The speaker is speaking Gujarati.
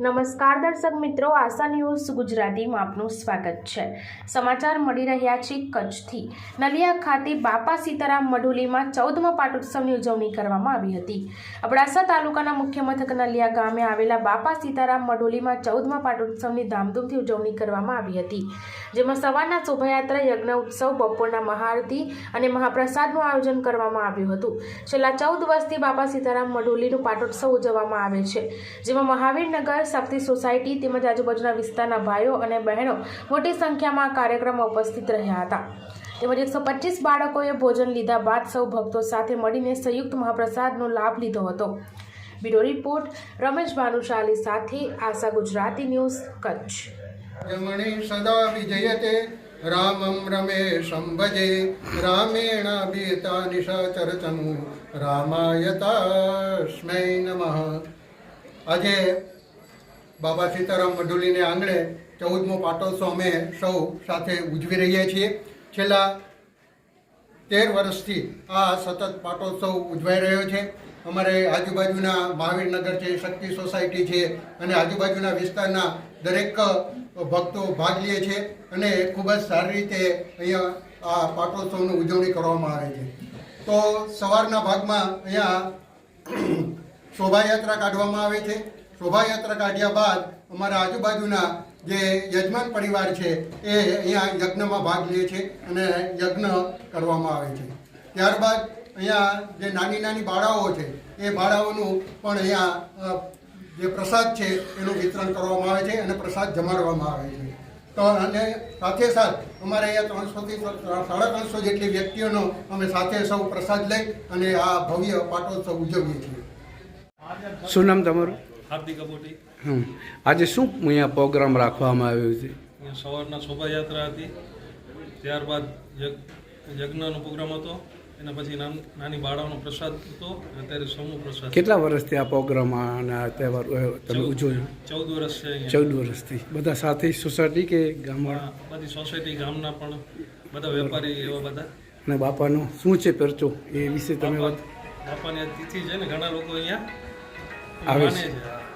નમસ્કાર દર્શક મિત્રો, આશા ન્યૂઝ ગુજરાતીમાં આપનું સ્વાગત છે. સમાચાર મળી રહ્યા છે કચ્છથી. નલિયા ખાતે બાપા સીતારામ મઢુલીમાં ચૌદમા પાટોત્સવની ઉજવણી કરવામાં આવી હતી. અબડાસા તાલુકાના મુખ્ય મથક નલિયા ગામે આવેલા બાપા સીતારામ મઢુલીમાં ચૌદમા પાટોત્સવની ધામધૂમથી ઉજવણી કરવામાં આવી હતી. જેમાં સવારના શોભાયાત્રા, યજ્ઞ ઉત્સવ, બપોરના મહાઆરતી અને મહાપ્રસાદનું આયોજન કરવામાં આવ્યું હતું. છેલ્લા ચૌદ વર્ષથી બાપા સીતારામ મઢુલીનું પાટોત્સવ ઉજવવામાં આવે છે. જેમાં મહાવીરનગર શક્તિ સોસાયટી તેમજ આજુબાજુના વિસ્તારના ભાઈઓ અને બહેનો મોટી સંખ્યામાં કાર્યક્રમમાં ઉપસ્થિત રહ્યા હતા. તેમજ એકસો પચીસ બાળકોએ ભોજન લીધા બાદ સૌ ભક્તો સાથે મળીને સંયુક્ત મહાપ્રસાદનો લાભ લીધો હતો. બ્યુરો રિપોર્ટ, રમેશ ભાનુશાલી સાથે આશા ગુજરાતી ન્યૂઝ, કચ્છ. જમણી સદા વિજયતે રામમ રમેશં ભજે રામેણ બીતા રામાયતા રામાયતાસ્મૈ નમઃ. આજે બાબા સીતારામ મઢુલીને આંગણે ચૌદમો પાટોત્સવ અમે સૌ સાથે ઉજવી રહ્યા છીએ. છેલ્લા તેર વર્ષથી આ સતત પાટોત્સવ ઉજવાઈ રહ્યો છે. અમારે આજુબાજુના મહાવીરનગર છે, શક્તિ સોસાયટી છે અને આજુબાજુના વિસ્તારના દરેક ભક્તો ભાગ લે છે અને ખૂબ જ સારી રીતે અહીંયા આ પાટોત્સવની ઉજવણી કરવામાં આવે છે. તો સવારના ભાગમાં અહીંયા શોભાયાત્રા કાઢવામાં આવે છે. શોભાયાત્રા કાઢ્યા બાદ અમારા આજુબાજુના જે યજમાન પરિવાર છે, એ અહીંયા યજ્ઞમાં ભાગ લે છે અને યજ્ઞ કરવામાં આવે છે. ત્યારબાદ અહીંયા જે નાની નાની બાળાઓ છે, એ બાળાઓનું પણ અહીંયા જે પ્રસાદ છે, એનું વિતરણ કરવામાં આવે છે અને પ્રસાદ જમાડવામાં આવે છે. તો અને સાથે સાથ અમારે અહીંયા ત્રણસોથી સાડા ત્રણસો જેટલી વ્યક્તિઓનો અમે સાથે સૌ પ્રસાદ લઈ અને આ ભવ્ય પાટોત્સવ ઉજવીએ છીએ. શું નામ તમારું? હાર્દિક હમ. આજે શું અહીંયા પ્રોગ્રામ રાખવામાં આવ્યો છે? અહીંયા સવારના શોભાયાત્રા હતી. ત્યારબાદ યજ્ઞ યજ્ઞનો પ્રોગ્રામ હતો. એના પછી નાન બાળાઓનો પ્રસાદ હતો અને અત્યારે સમૂહ પ્રસાદ કેટલા વર્ષથી આ પ્રોગ્રામ અને તહેવાર તમે ઉજવ્યો? ચૌદ વર્ષ છે ચૌદ વર્ષથી. બધા સાથે સોસાયટી કે ગામમાં બધી સોસાયટી ગામના પણ બધા વેપારી એવા બધા. અને બાપાનો શું છે પરચો? એ વિશે તમે વાત બાપાની તિથિ છે ને ઘણા લોકો અહીંયા આવે. છે.